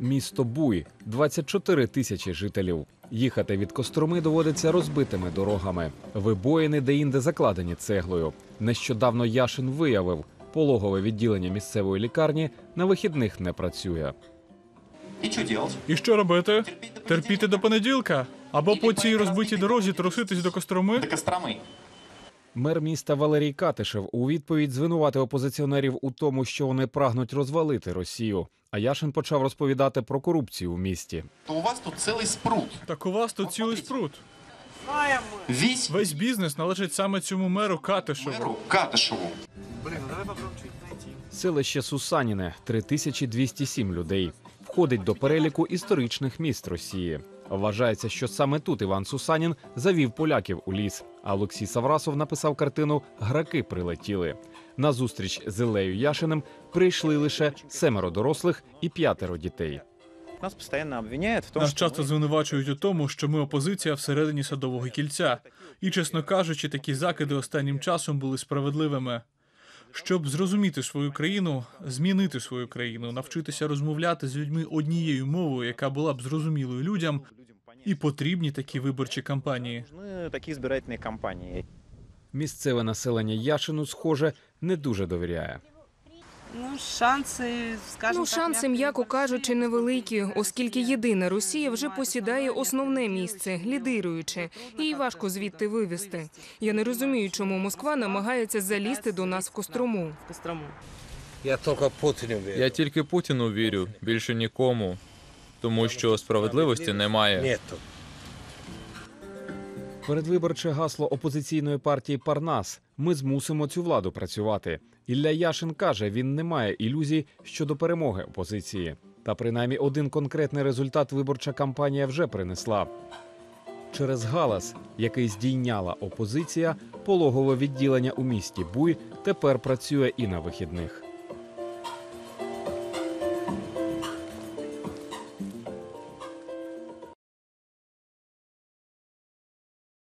Місто Буй 24 тисячі жителів. Їхати від Костроми доводиться розбитими дорогами. Вибоїни деінде закладені цеглою. Нещодавно Яшин виявив, пологове відділення місцевої лікарні на вихідних не працює. І що робити? Терпіти до понеділка? Або по цій розбитій дорозі труситись до Костроми? До Костромы. Мер міста Валерій Катишев у відповідь звинуватив опозиціонерів у тому, що вони прагнуть розвалити Росію. А Яшин почав розповідати про корупцію у місті. То у вас тут целый спрут. Так у вас тут цілий спрут. Весь Весь бізнес належить саме цьому меру Катишеву. мэру Катышеву. Селище Сусаніне 3207 людей. Входить до переліку історичних міст Росії. Вважається, що саме тут Іван Сусанін завів поляків у ліс. А Олексій Саврасов написав картину Граки прилетіли. На зустріч з Ілею Яшиним прийшли лише семеро дорослих і п'ятеро дітей. Нас постоянно обвиняют в том, Нас часто звинувачують у тому, що ми опозиція всередині садового кільця. І, чесно кажучи, такі закиди останнім часом були справедливими. Щоб зрозуміти свою країну, змінити свою країну, навчитися розмовляти з людьми однією мовою, яка була б зрозумілою людям, і потрібні такі виборчі кампанії. нужны такие избирательные кампании. Місцеве населення Яшину, схоже, не дуже довіряє. Ну, шанси, скажімо Ну, шанси, м'яко кажучи, невеликі, оскільки єдина Росія вже посідає основне місце, лідируючи. Її важко звідти вивести. Я не розумію, чому Москва намагається залізти до нас в Кострому. Кострому. Я тільки Путіну вірю. Я тільки Путіну вірю, більше нікому. Тому що справедливості немає. Передвиборче гасло опозиційної партії Парнас. Ми змусимо цю владу працювати. Ілля Яшин каже, він не має ілюзій щодо перемоги опозиції. Та принаймні один конкретний результат виборча кампанія вже принесла. Через галас, який здійняла опозиція, пологове відділення у місті Буй тепер працює і на вихідних.